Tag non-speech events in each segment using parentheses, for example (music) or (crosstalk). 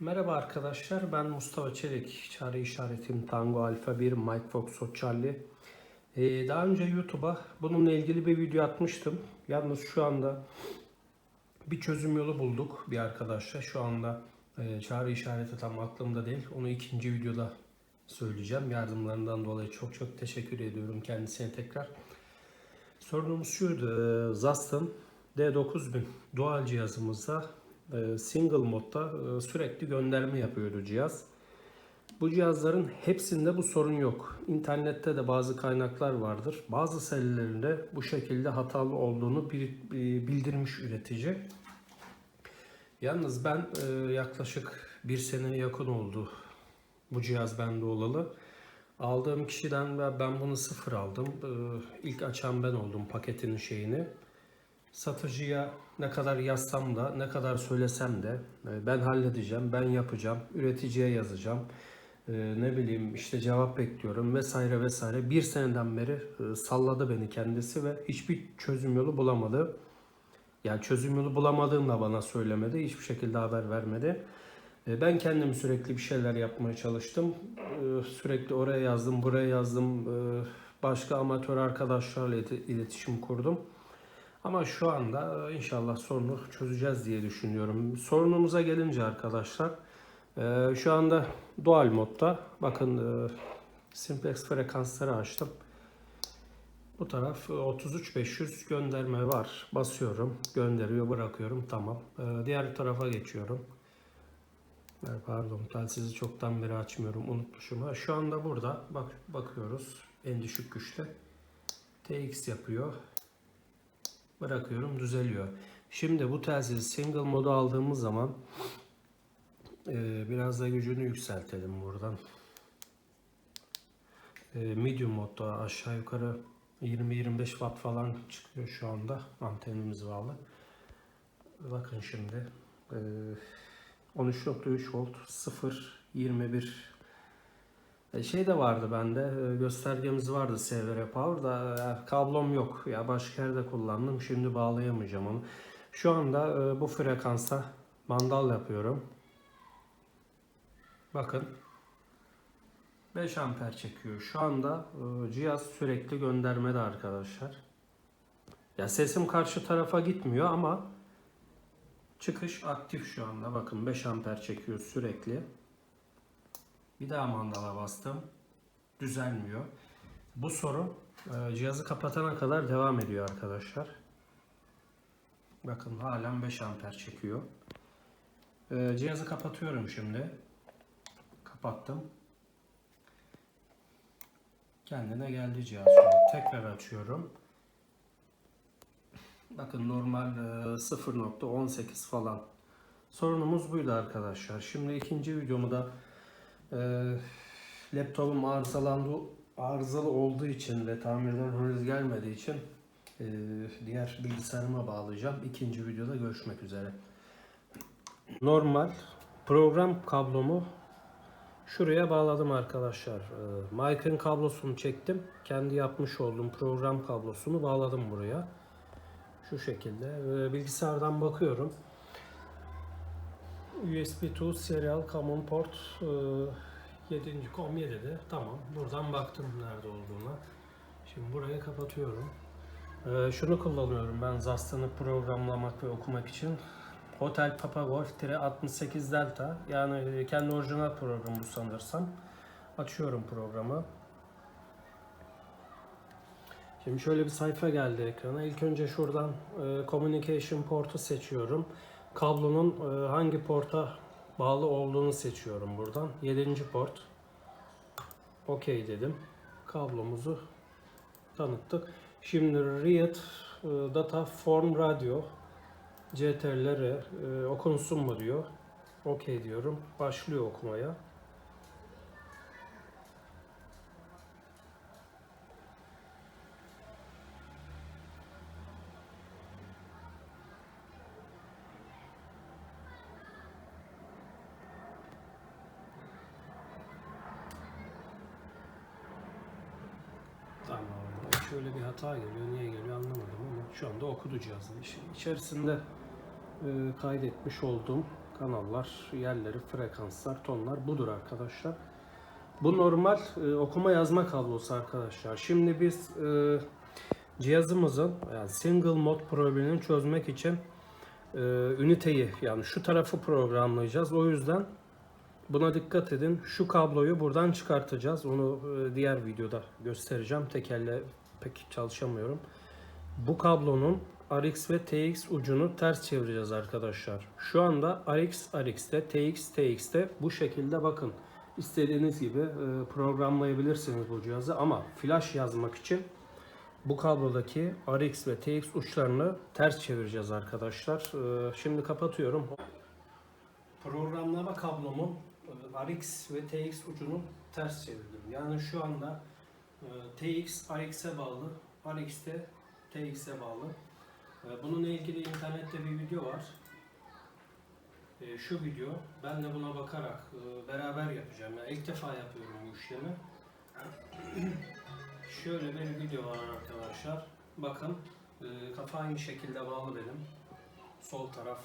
Merhaba arkadaşlar, ben Mustafa Çelik. Çare işaretim Tango Alfa 1 Mike Fox Charlie. Ee, daha önce YouTube'a bununla ilgili bir video atmıştım. Yalnız şu anda bir çözüm yolu bulduk bir arkadaşla. Şu anda e, çağrı işareti tam aklımda değil. Onu ikinci videoda söyleyeceğim. Yardımlarından dolayı çok çok teşekkür ediyorum kendisine tekrar. Sorunumuz şuydu. e, Zast'ın D9000 dual cihazımızda single modda e, sürekli gönderme yapıyordu cihaz. Bu cihazların hepsinde bu sorun yok. İnternette de bazı kaynaklar vardır. Bazı serilerinde bu şekilde hatalı olduğunu bir- bildirmiş üretici. Yalnız ben e, yaklaşık bir seneye yakın oldu bu cihaz bende olalı. Aldığım kişiden ben bunu sıfır aldım. E, İlk açan ben oldum paketinin şeyini. Satıcıya ne kadar yazsam da ne kadar söylesem de e, ben halledeceğim, ben yapacağım, üreticiye yazacağım. E, Ne bileyim işte cevap bekliyorum vesaire vesaire. Bir seneden beri e, salladı beni kendisi ve hiçbir çözüm yolu bulamadı. Yani çözüm yolu bulamadığını bana söylemedi. Hiçbir şekilde haber vermedi. Ben kendim sürekli bir şeyler yapmaya çalıştım. Sürekli oraya yazdım, buraya yazdım. Başka amatör arkadaşlarla ileti- iletişim kurdum. Ama şu anda e, inşallah sorunu çözeceğiz diye düşünüyorum. Sorunumuza gelince arkadaşlar, e, şu anda dual modda. Bakın e, simplex frekansları açtım. Bu taraf e, 33500 gönderme var. Basıyorum, gönderiyor, bırakıyorum. Tamam. Diğer tarafa geçiyorum. Pardon, telsizi çoktan beri açmıyorum, unutmuşum. Şu anda burada bak bakıyoruz en düşük güçte. TX yapıyor. Bırakıyorum, düzeliyor. Şimdi bu telsizi single modu aldığımız zaman e, biraz da gücünü yükseltelim buradan. E, medium modda aşağı yukarı 20-25 watt falan çıkıyor şu anda antenimiz bağlı. Bakın şimdi e, 13.3 volt 0 21 e, Şey de vardı bende, e, göstergemiz vardı SVR Power da e, kablom yok. Ya başka yerde kullandım, şimdi bağlayamayacağım onu. Şu anda e, bu frekansta mandal yapıyorum. Bakın. 5 amper çekiyor. Şu anda e, cihaz sürekli göndermede arkadaşlar. Ya sesim karşı tarafa gitmiyor ama çıkış aktif şu anda. Bakın 5 amper çekiyor sürekli. Bir daha mandala bastım. Düzelmiyor. Bu sorun e, cihazı kapatana kadar devam ediyor arkadaşlar. Bakın halen 5 amper çekiyor. E, Cihazı kapatıyorum şimdi. Kapattım. Kendine geldi cihaz. Tekrar açıyorum. Bakın normal e, 0.18 falan. Sorunumuz buydu arkadaşlar. Şimdi ikinci videomu da e, laptopum arızalandı, arızalı olduğu için ve tamirden henüz gelmediği için e, diğer bilgisayarıma bağlayacağım. İkinci videoda görüşmek üzere. Normal program kablomu şuraya bağladım arkadaşlar. E, Mike'ın kablosunu çektim. Kendi yapmış olduğum program kablosunu bağladım buraya. Şu şekilde. E, bilgisayardan bakıyorum. USB to serial common port e, 7. COM 7'de. Tamam. Buradan baktım nerede olduğuna. Şimdi burayı kapatıyorum. E, şunu kullanıyorum ben Zastan'ı programlamak ve okumak için. Hotel Papa Golf 68 Delta. Yani kendi orijinal programı sanırsam. Açıyorum programı. Şimdi şöyle bir sayfa geldi ekrana. İlk önce şuradan e, Communication portu seçiyorum. Kablonun e, hangi porta bağlı olduğunu seçiyorum buradan. 7. port. OK dedim. Kablomuzu tanıttık. Şimdi Read e, Data Form Radio CTRL'leri e, okunsun mu diyor. OK diyorum. Başlıyor okumaya. Tamam. Şöyle bir hata geliyor. Niye geliyor anlamadım ama şu anda okudu cihazın. İç- İçerisinde e, kaydetmiş olduğum kanallar, yerleri, frekanslar, tonlar budur arkadaşlar. Bu normal e, okuma yazma kablosu arkadaşlar. Şimdi biz e, cihazımızın yani single mod problemini çözmek için e, üniteyi yani şu tarafı programlayacağız. O yüzden buna dikkat edin. Şu kabloyu buradan çıkartacağız. Onu e, diğer videoda göstereceğim. Tek elle pek çalışamıyorum. Bu kablonun RX ve TX ucunu ters çevireceğiz arkadaşlar. Şu anda RX RX'te, TX TX'te bu şekilde bakın. İstediğiniz gibi e, programlayabilirsiniz bu cihazı ama flash yazmak için bu kablodaki RX ve TX uçlarını ters çevireceğiz arkadaşlar. E, Şimdi kapatıyorum. Programlama kablomun e, RX ve TX ucunu ters çevirdim. Yani şu anda TX RX'e bağlı, RX de TX'e bağlı. E, Bununla ilgili internette bir video var. E, Şu video, ben de buna bakarak e, beraber yapacağım. Yani ilk defa yapıyorum bu işlemi. (clears throat) Şöyle bir video var arkadaşlar. Bakın, e, kafa aynı şekilde bağlı benim. Sol taraf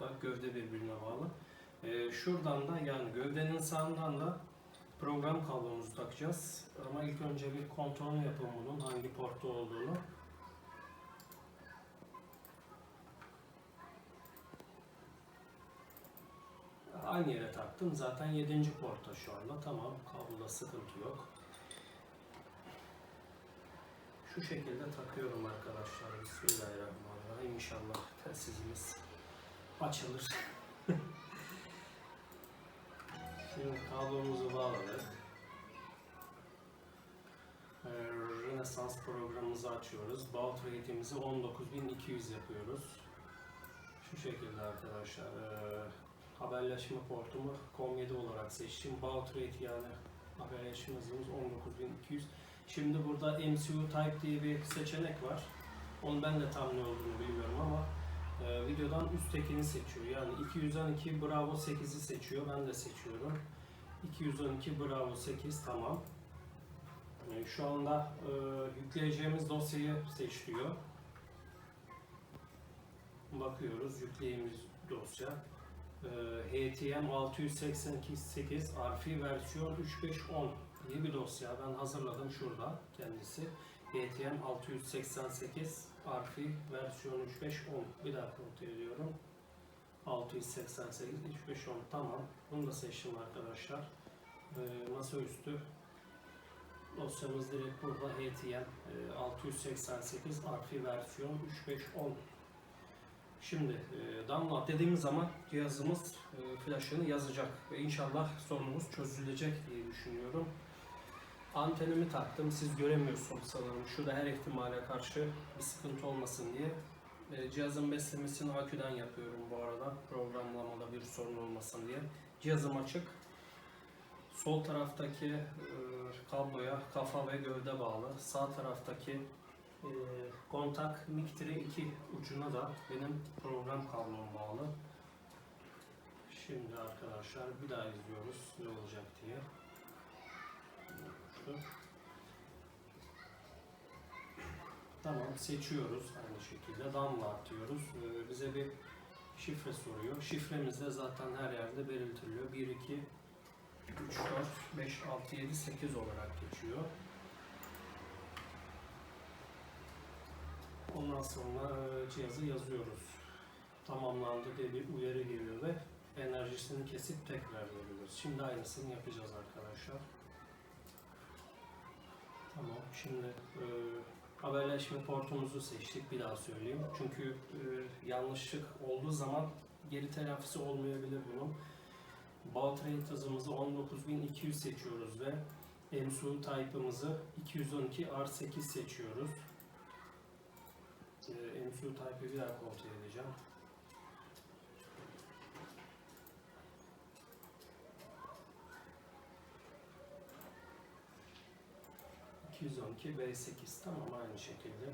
bak gövde birbirine bağlı. Şuradan da yani gövdenin sağından da program kablomuzu takacağız. Ama ilk önce bir kontrolünü yapın bunun hangi portta olduğunu. Aynı yere taktım. Zaten 7. porta şu anda. Tamam. Kabloda sıkıntı yok. Şu şekilde takıyorum arkadaşlar. Bismillahirrahmanirrahim. İnşallah telsizimiz açılır. (laughs) Şimdi kablomuzu bağladık. Ee, Renaissance programımızı açıyoruz. Baud rate'imizi 19200 yapıyoruz. Şu şekilde arkadaşlar. Ee, haberleşme portumu COM7 olarak seçtim. Baud rate yani haberleşme hızımız 19200. Şimdi burada MCU Type diye bir seçenek var. Onu ben de tam ne olduğunu bilmiyorum ama e, videodan üsttekini seçiyor. Yani 212 Bravo 8'i seçiyor. Ben de seçiyorum. 212 Bravo 8 tamam. Şu anda e, yükleyeceğimiz dosyayı seç diyor. Bakıyoruz yükleyeceğimiz dosya. E, HTM 688 RFI versiyon 3510 diye bir dosya. Ben hazırladım şurada kendisi. HTM 688 RFI versiyon 3510 bir daha kontrol ediyorum. 688 3510 tamam. Bunu da seçtim arkadaşlar. Ee, masaüstü dosyamız direkt burada HTM e, 688 RFI versiyon 3510 Şimdi e, download dediğimiz zaman cihazımız e, flash'ını yazacak ve inşallah sorunumuz çözülecek diye düşünüyorum. Antenimi taktım. Siz göremiyorsunuz sanırım. Şurada her ihtimale karşı bir sıkıntı olmasın diye. E, cihazın beslemesini aküden yapıyorum bu arada. Programlamada bir sorun olmasın diye. Cihazım açık. Sol taraftaki e, kabloya kafa ve gövde bağlı. Sağ taraftaki e, kontak Miktire 2 ucuna da benim program kablom bağlı. Şimdi arkadaşlar bir daha izliyoruz ne olacak diye. Tamam seçiyoruz aynı şekilde download diyoruz. Ee, bize bir şifre soruyor. Şifremiz de zaten her yerde belirtiliyor. 1, 2, 3, 4, 5, 6, 7, 8 olarak geçiyor. Ondan sonra e, cihazı yazıyoruz. Tamamlandı diye bir uyarı geliyor ve enerjisini kesip tekrar veriyoruz. Şimdi aynısını yapacağız arkadaşlar. Tamam. Şimdi e, haberleşme portumuzu seçtik. Bir daha söyleyeyim. Çünkü e, yanlışlık olduğu zaman geri telafisi olmayabilir bunun. Baud rate hızımızı 19200 seçiyoruz ve MSU type'ımızı 212 R8 seçiyoruz. E, MSU type'ı bir daha kontrol edeceğim. ...212 B8 tamam aynı şekilde.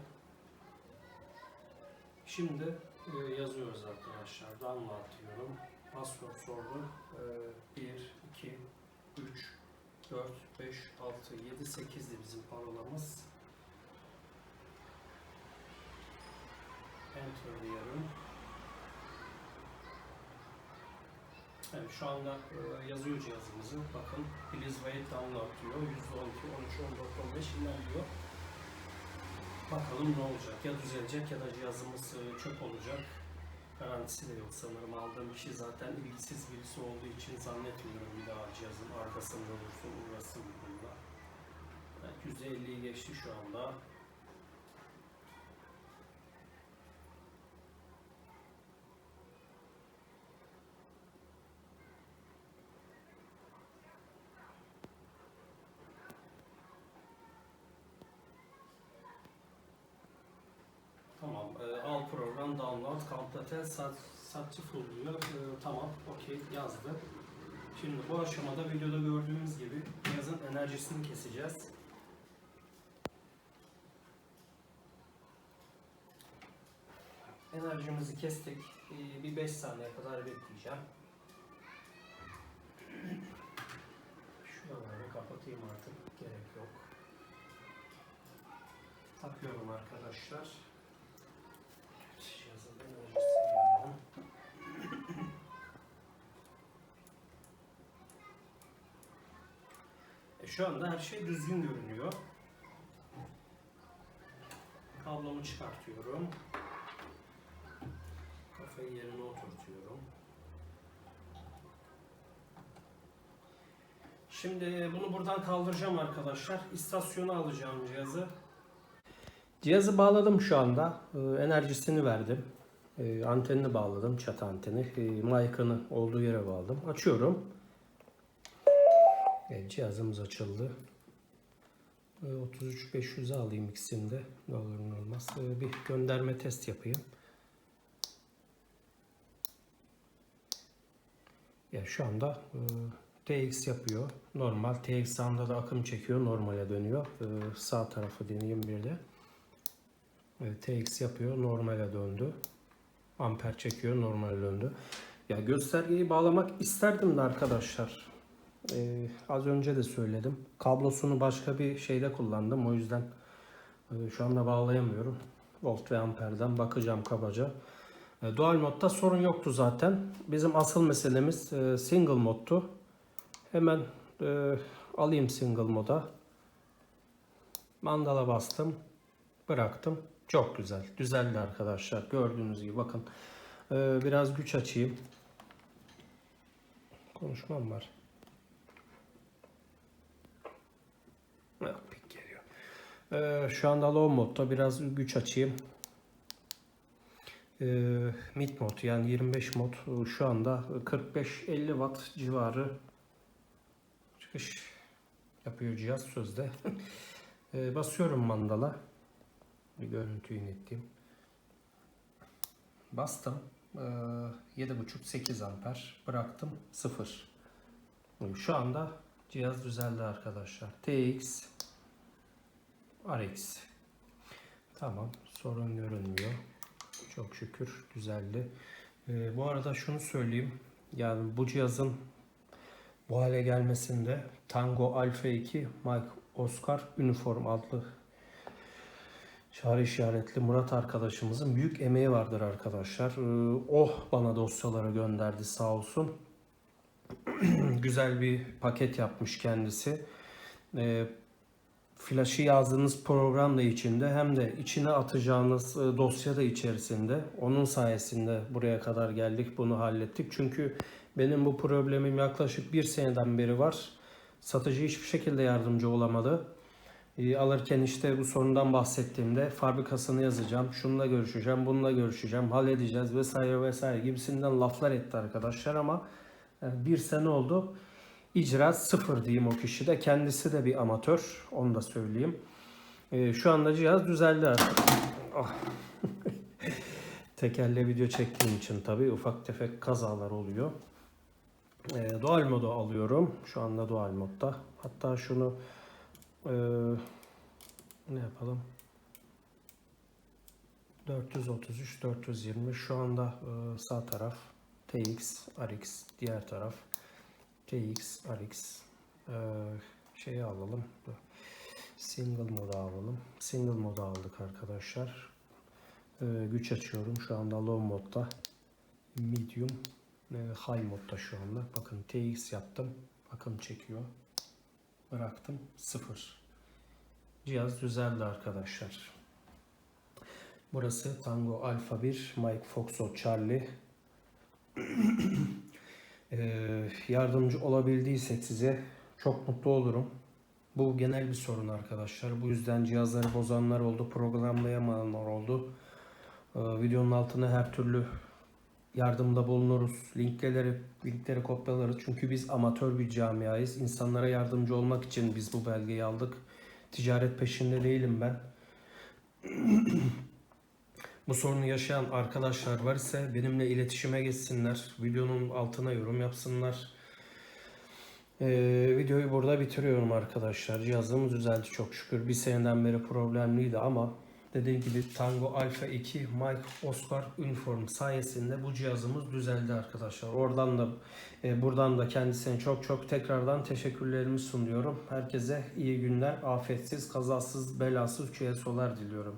Şimdi e, yazıyoruz arkadaşlar. Download diyorum. Password sordu. E, 1, 2, 3, 4, 5, 6, 7, 8'di bizim parolamız. Enter diyorum. Evet, şu anda e, yazıyor cihazımızı. Bakın please wait download diyor. %12, 13, 14, 15 ilerliyor. Bakalım ne olacak? Ya düzelecek ya da cihazımız e, çöp olacak. Garantisi de yok sanırım. Aldığım kişi zaten ilgisiz birisi olduğu için zannetmiyorum bir daha cihazın arkasında olursun, uğrasın bununla. Evet, %50'yi geçti şu anda. Tamam. E, al program download complete successful diyor. E, tamam. Okey yazdı. Şimdi bu aşamada videoda gördüğümüz gibi cihazın enerjisini keseceğiz. Enerjimizi kestik. E, bir 5 saniye kadar bekleyeceğim. Şuraları kapatayım artık. Gerek yok. Takıyorum arkadaşlar. Şu anda her şey düzgün görünüyor. Kablomu çıkartıyorum. Kafayı yerine oturtuyorum. Şimdi bunu buradan kaldıracağım arkadaşlar. İstasyona alacağım cihazı. Cihazı bağladım şu anda. Ee, enerjisini verdim. Ee, antenini bağladım, çat anteni. Ee, mic'ını olduğu yere bağladım. Açıyorum. Evet, cihazımız açıldı. Ee, 33500'e alayım ikisini. Ne olur ne olmaz. Ee, bir gönderme test yapayım. Ya şu anda e, TX yapıyor. Normal. TX anda da akım çekiyor. Normale dönüyor. Ee, sağ tarafı deneyeyim bir de. TX yapıyor. Normale döndü. Amper çekiyor. Normale döndü. Ya göstergeyi bağlamak isterdim de arkadaşlar. Ee, az önce de söyledim. Kablosunu başka bir şeyde kullandım. O yüzden e, şu anda bağlayamıyorum. Volt ve amperden bakacağım kabaca. E, dual modda sorun yoktu zaten. Bizim asıl meselemiz e, single modtu. Hemen e, alayım single moda. Mandala bastım. Bıraktım. Çok güzel. Düzeldi arkadaşlar. Gördüğünüz gibi bakın. Ee, biraz güç açayım. Konuşmam var. Yok, pik geliyor. Ee, şu anda low modda biraz güç açayım. Ee, mid mod yani 25 mod şu anda 45-50 watt civarı çıkış yapıyor cihaz sözde. (laughs) Ee, basıyorum mandala. Bir görüntüyü netleyeyim. Bastım. Ee, 7.5-8 amper. Bıraktım. 0. Şu anda cihaz düzeldi arkadaşlar. TX RX Tamam. Sorun görünmüyor. Çok şükür düzeldi. Ee, bu arada şunu söyleyeyim. Yani bu cihazın bu hale gelmesinde Tango Alpha 2 Mike Oscar Uniform adlı Çağrı işaretli Murat arkadaşımızın büyük emeği vardır arkadaşlar. Ee, Oh bana dosyaları gönderdi sağ olsun. Güzel bir paket yapmış kendisi. Ee, Flash'ı yazdığınız program da içinde hem de içine atacağınız e, dosya da içerisinde. Onun sayesinde buraya kadar geldik bunu hallettik. Çünkü benim bu problemim yaklaşık bir seneden beri var. Satıcı hiçbir şekilde yardımcı olamadı. E, alırken işte bu sorundan bahsettiğimde fabrikasını yazacağım, şununla görüşeceğim, bununla görüşeceğim, halledeceğiz vesaire vesaire gibisinden laflar etti arkadaşlar ama e, bir sene oldu. İcra sıfır diyeyim o kişi de. Kendisi de bir amatör. Onu da söyleyeyim. E, şu anda cihaz düzeldi artık. Ah. (laughs) Tekerle video çektiğim için tabii ufak tefek kazalar oluyor. E, dual modu alıyorum. Şu anda dual modda. Hatta şunu ee, ne yapalım? 433, 420 şu anda e, sağ taraf TX, RX, diğer taraf TX, RX e, şeyi alalım. Single moda alalım. Single moda aldık arkadaşlar. E, güç açıyorum. Şu anda low modda. Medium. e, high modda şu anda. Bakın TX yaptım. Akım çekiyor. Bıraktım. Sıfır. Cihaz düzeldi arkadaşlar. Burası Tango Alpha 1, Mike Foxtrot Charlie. Ee, yardımcı olabildiysek size çok mutlu olurum. Bu genel bir sorun arkadaşlar. Bu yüzden cihazları bozanlar oldu, programlayamayanlar oldu. Ee, videonun altına her türlü yardımda bulunuruz. Linkleri, linkleri kopyalarız. Çünkü biz amatör bir camiayız. İnsanlara yardımcı olmak için biz bu belgeyi aldık. Ticaret peşinde değilim ben. (clears throat) Bu sorunu yaşayan arkadaşlar var ise benimle iletişime geçsinler. Videonun altına yorum yapsınlar. Ee, videoyu burada bitiriyorum arkadaşlar. Cihazımız düzeldi çok şükür. Bir seneden beri problemliydi ama dediğim gibi Tango Alpha 2 Mike Oscar Uniform sayesinde bu cihazımız düzeldi arkadaşlar. Oradan da e, buradan da kendisine çok çok tekrardan teşekkürlerimi sunuyorum. Herkese iyi günler, afetsiz, kazasız, belasız QSO'lar diliyorum.